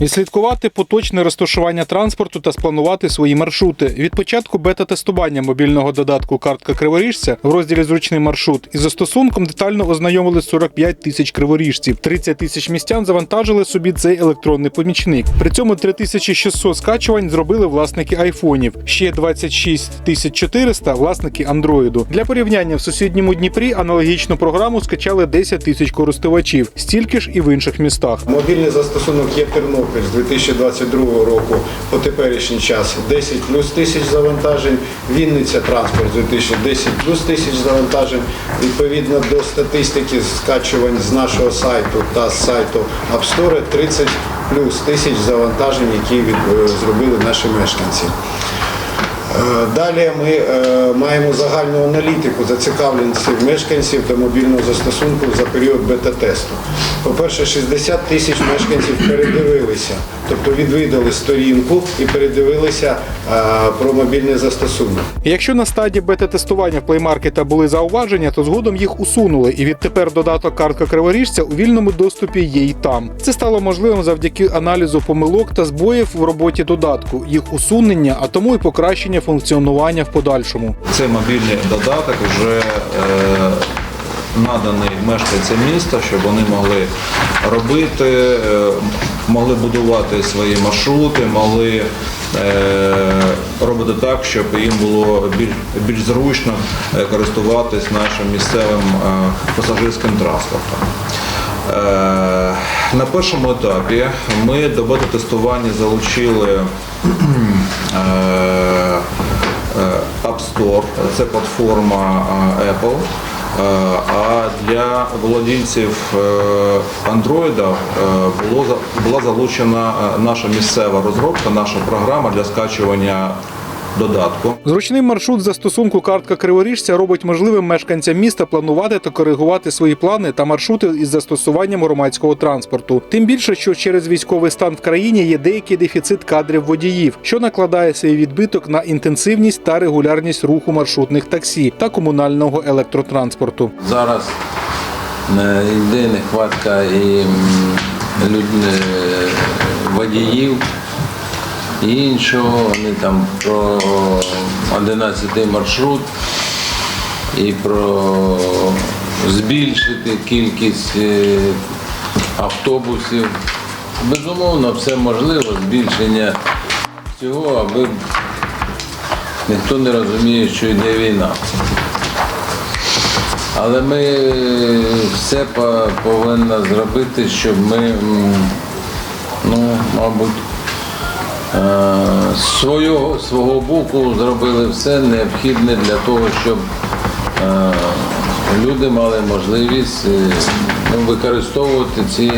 Відслідкувати поточне розташування транспорту та спланувати свої маршрути. Від початку бета-тестування мобільного додатку Картка Криворіжця в розділі Зручний маршрут із застосунком детально ознайомили 45 тисяч криворіжців. 30 тисяч містян завантажили собі цей електронний помічник. При цьому 3600 скачувань зробили власники айфонів. Ще 26 400 – власники андроїду. Для порівняння в сусідньому Дніпрі аналогічну програму скачали 10 тисяч користувачів, стільки ж і в інших містах. Мобільний застосунок є Тернопіль з 2022 року по теперішній час 10 плюс тисяч завантажень. Вінниця транспорт з 2010 плюс тисяч завантажень. Відповідно до статистики скачувань з нашого сайту та з сайту App Store 30 плюс тисяч завантажень, які від, е, зробили наші мешканці. Е, Далі ми е, маємо загальну аналітику зацікавленості мешканців до мобільного застосунку за період бета-тесту. По-перше, 60 тисяч мешканців передивилися, тобто відвідали сторінку і передивилися е, про мобільний застосунок. Якщо на стадії бета-тестування в Market були зауваження, то згодом їх усунули, і відтепер додаток картка криворіжця у вільному доступі є й там. Це стало можливим завдяки аналізу помилок та збоїв в роботі додатку, їх усунення, а тому і покращення функціонування в подальшому. Цей мобільний додаток вже е, наданий мешканцям міста, щоб вони могли робити, е, могли будувати свої маршрути, могли е, робити так, щоб їм було більш, більш зручно користуватись нашим місцевим пасажирським транспортом. Е, На першому етапі ми до бета-тестування залучили е, е, App Store, це платформа Apple. А для володільців Android було була залучена наша місцева розробка, наша програма для скачування додатку. Зручний маршрут застосунку картка криворіжця робить можливим мешканцям міста планувати та коригувати свої плани та маршрути із застосуванням громадського транспорту. Тим більше, що через військовий стан в країні є деякий дефіцит кадрів водіїв, що накладає свій відбиток на інтенсивність та регулярність руху маршрутних таксі та комунального електротранспорту. Зараз е, йде нехватка і е, водіїв і іншого. Вони там про 11 маршрут і про збільшити кількість е, автобусів. Безумовно, все можливо, збільшення всього, аби ніхто не розуміє, що йде війна. Але ми е, все повинні зробити, щоб ми, ну, мабуть, свого, свого боку зробили все необхідне для того, щоб е, люди мали можливість е, використовувати ці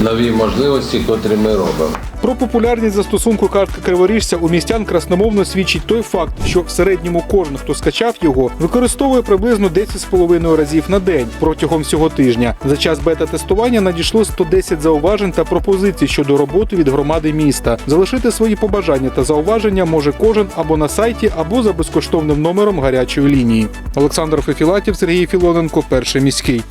нові можливості, котрі ми робимо. Про популярність застосунку картка криворіжця у містян красномовно свідчить той факт, що в середньому кожен, хто скачав його, використовує приблизно 10,5 разів на день протягом всього тижня. За час бета-тестування надійшло 110 зауважень та пропозицій щодо роботи від громади міста. Залишити свої побажання та зауваження може кожен або на сайті, або за безкоштовним номером гарячої лінії. Олександр Фефілатів, Сергій Філоненко, перший міський.